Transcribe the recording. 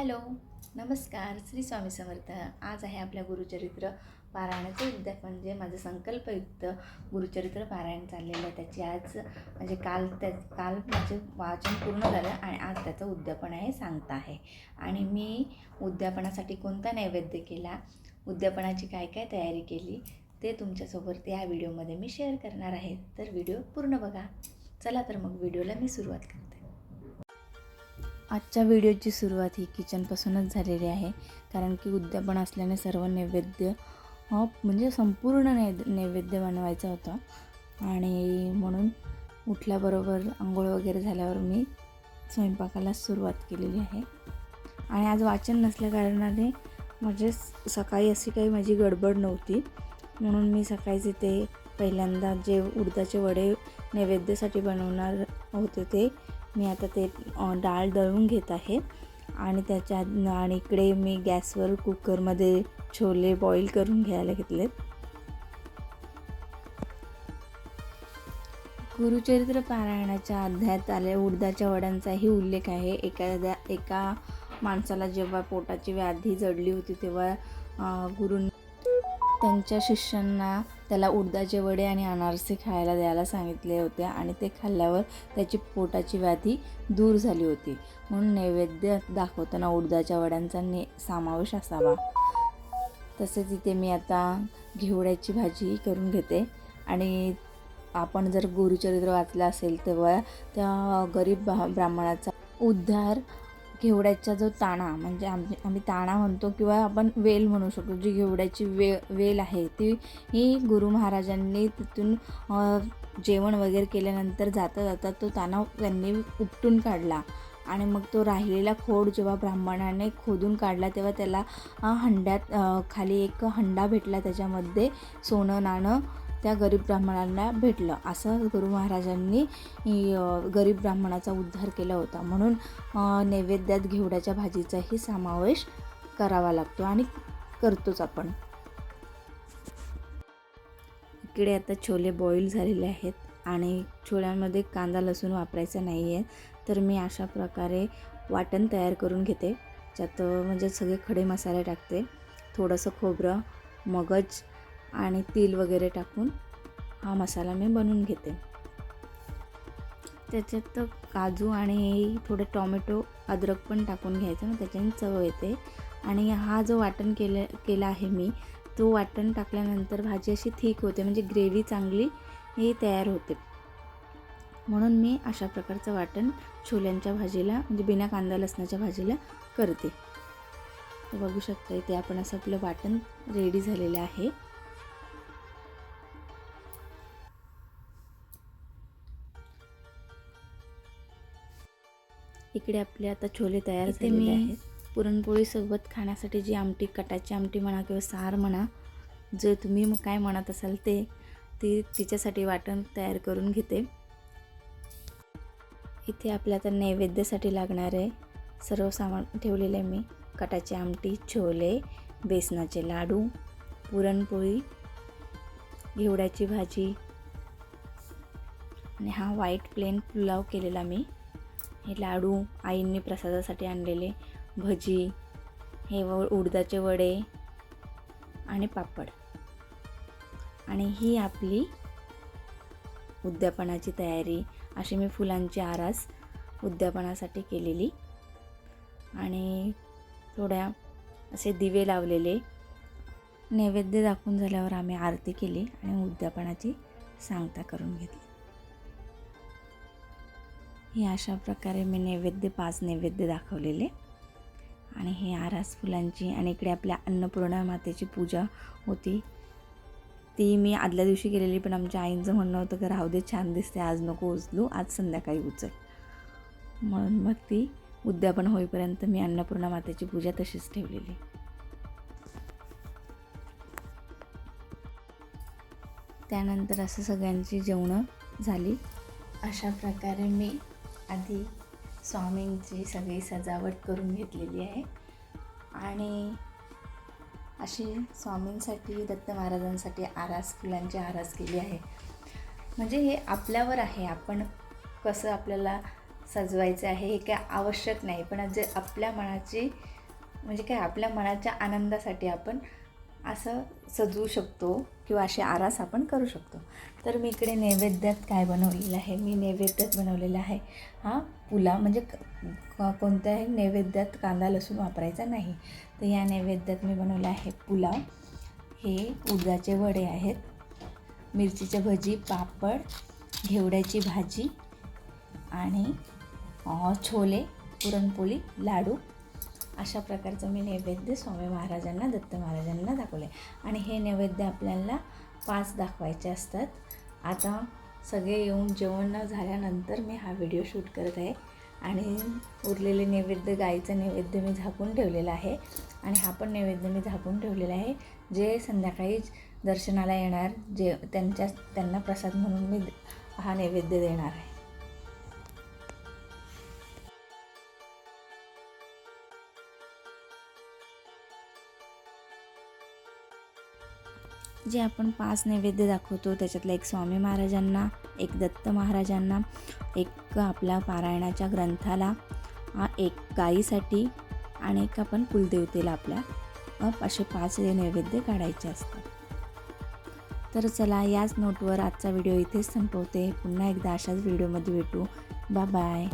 Hello नमस्कार. श्री स्वामी समर्थ. आज आहे आपल्या गुरुचरित्र पारायणाचे उद्यापन. म्हणजे माझं संकल्पयुक्त गुरुचरित्र पारायण चाललेलं आहे त्याची आज म्हणजे काल त्या काल माझे वाचन पूर्ण झालं आणि आज त्याचं उद्यापन आहे सांगता आहे. आणि मी उद्यापनासाठी कोणता नैवेद्य केला उद्यापनाची काय काय तयारी केली ते तुमच्यासोबत या व्हिडिओमध्ये मी शेअर करणार आहे. तर व्हिडिओ पूर्ण बघा. चला तर मग व्हिडिओला मी सुरुवात करते. आजच्या व्हिडिओची सुरुवात ही किचनपासूनच झालेली आहे. कारण की उद्यापन असल्याने सर्व नैवेद्य म्हणजे संपूर्ण नै नैवेद्य बनवायचा होता. आणि म्हणून उठल्याबरोबर आंघोळ वगैरे झाल्यावर मी स्वयंपाकाला सुरुवात केलेली आहे. आणि आज वाचन नसल्या कारणाने म्हणजे सकाळी अशी काही माझी गडबड नव्हती. म्हणून मी सकाळीच ते पहिल्यांदा जे उडदाचे वडे नैवेद्यासाठी बनवणार होते ते. मी आता ते डाळ दळून घेत आहे. आणि त्याच्या आणि इकडे मी गॅसवर कुकरमध्ये छोले बॉईल करून घ्यायला घेतलेत. गुरुचरित्र पारायणाच्या अध्यायात आले उडदाच्या वड्यांचाही उल्लेख आहे. एखाद्या एका माणसाला जेव्हा पोटाची व्याधी जडली होती तेव्हा अ, गुरूंनी त्यांच्या शिष्यांना त्याला उडदाचे वडे आणि अनारसे खायला द्यायला सांगितले होते आणि ते खाल्ल्यावर त्याची पोटाची व्याधी दूर झाली होती. म्हणून नैवेद्य दाखवताना उडदाच्या वड्यांचा ने समावेश असावा. तसेच इथे मी आता घेवड्याची भाजी करून घेते. आणि आपण जर गुरुचरित्र वाचलं असेल तेव्हा त्या गरीब ब्राह्मणाचा उद्धार घेवड्याचा जो ताणा म्हणजे आम्ही आम्ही ताणा म्हणतो किंवा आपण वेल म्हणू शकतो जी घेवड्याची वे वेल आहे ती ही गुरु महाराजांनी तिथून जेवण वगैरे केल्यानंतर जाता जाता तो ताणा त्यांनी उपटून काढला. आणि मग तो राहिलेला खोड जेव्हा ब्राह्मणाने खोदून काढला तेव्हा त्याला हंड्यात खाली एक हंडा भेटला त्याच्यामध्ये सोनं नाणं त्या गरीब ब्राह्मणांना भेटलं. असं गुरु महाराजांनी गरीब ब्राह्मणाचा उद्धार केला होता. म्हणून नैवेद्यात घेवड्याच्या भाजीचाही समावेश करावा लागतो आणि करतोच आपण. इकडे आता छोले बॉईल झालेले आहेत आणि छोल्यांमध्ये कांदा लसूण वापरायचा नाही आहे तर मी अशा प्रकारे वाटण तयार करून घेते. ज्यात म्हणजे सगळे खडे मसाले टाकते. थोडंसं खोबरं मगज आणि तेल वगैरे टाकून हा मसाला मी बनवून घेते. त्याच्यात काजू आणि थोडे टॉमॅटो अद्रक पण टाकून घ्यायचं. मग त्याच्याने चव येते. आणि हा जो वाटण केलं केला आहे मी तो वाटण टाकल्यानंतर भाजी अशी थिक होते. म्हणजे ग्रेव्ही चांगली ही तयार होते. म्हणून मी अशा प्रकारचं वाटण छोल्यांच्या भाजीला म्हणजे बिना कांदा लसणाच्या भाजीला करते. बघू शकता इथे आपण असं आपलं वाटण रेडी झालेलं आहे. इकडे आपले आता छोले तयार झालेले आहेत. पुरणपोळीसोबत खाण्यासाठी जी आमटी कटाची आमटी म्हणा किंवा सार म्हणा जे तुम्ही मग काय म्हणत असाल ते ती तिच्यासाठी वाटण तयार करून घेते. इथे आपल्या आता नैवेद्यासाठी लागणारे सर्व सामान ठेवलेले आहे मी. कटाची आमटी छोले बेसनाचे लाडू पुरणपोळी घेवड्याची भाजी आणि हा व्हाईट प्लेन पुलाव केलेला मी. हे लाडू आईंनी प्रसादासाठी आणलेले. भजी हे व उडदाचे वडे आणि पापड. आणि ही आपली उद्यापनाची तयारी. अशी मी फुलांची आरास उद्यापनासाठी केलेली. आणि थोड्या असे दिवे लावलेले. नैवेद्य दाखवून झाल्यावर आम्ही आरती केली आणि उद्यापनाची सांगता करून घेतली. ही अशा प्रकारे मी नैवेद्य पाच नैवेद्य दाखवलेले. आणि हे आरास फुलांची आणि इकडे आपल्या अन्नपूर्णा मातेची पूजा होती. ती मी आदल्या दिवशी केलेली पण आमच्या आईंचं म्हणणं होतं की राहू दे छान दिसते आज नको उचलू आज संध्याकाळी उचल. म्हणून मग ती उद्यापन होईपर्यंत मी अन्नपूर्णा मातेची पूजा तशीच ठेवलेली. त्यानंतर असं सगळ्यांची जेवणं झाली. अशा प्रकारे मी आधी स्वामींची सगळी सजावट करून घेतलेली आहे. आणि अशी स्वामींसाठी दत्त महाराजांसाठी आरास फुलांची आरास केली आहे. म्हणजे हे आपल्यावर आहे. आपण कसं आपल्याला सजवायचं आहे हे काय आवश्यक नाही. पण जे आपल्या मनाची म्हणजे काय आपल्या मनाच्या आनंदासाठी आपण असं सजवू शकतो किंवा असे आरास आपण करू शकतो. तर मी इकडे नैवेद्यात काय बनवलेलं आहे? मी नैवेद्यात बनवलेला आहे हा पुला म्हणजे क- कोणत्याही नैवेद्यात कांदा लसूण वापरायचा नाही. तर या नैवेद्यात मी बनवलं आहे पुलाव. हे उडदाचे वडे आहेत. मिरचीच्या भजी पापड घेवड्याची भाजी आणि छोले पुरणपोळी लाडू अशा प्रकारचं मी नैवेद्य स्वामी महाराजांना दत्त महाराजांना दाखवले. आणि हे नैवेद्य आपल्याला पाच दाखवायचे असतात. आता सगळे येऊन जेवण झाल्यानंतर मी हा व्हिडिओ शूट करत आहे. आणि उरलेले नैवेद्य गाईचं नैवेद्य मी झाकून ठेवलेलं आहे. आणि हा पण नैवेद्य मी झाकून ठेवलेला आहे. जे संध्याकाळी दर्शनाला येणार जे त्यांच्या त्यांना प्रसाद म्हणून मी हा नैवेद्य देणार आहे. जे आपण पाच नैवेद्य दाखवतो त्याच्यातलं एक स्वामी महाराजांना एक दत्त महाराजांना एक आपल्या पारायणाच्या ग्रंथाला एक गाईसाठी आणि एक आपण कुलदेवतेला आपल्या असे पाच नैवेद्य काढायचे असतात. तर चला याच नोटवर आजचा व्हिडिओ इथेच संपवते. पुन्हा एकदा अशाच व्हिडिओमध्ये भेटू. बा बाय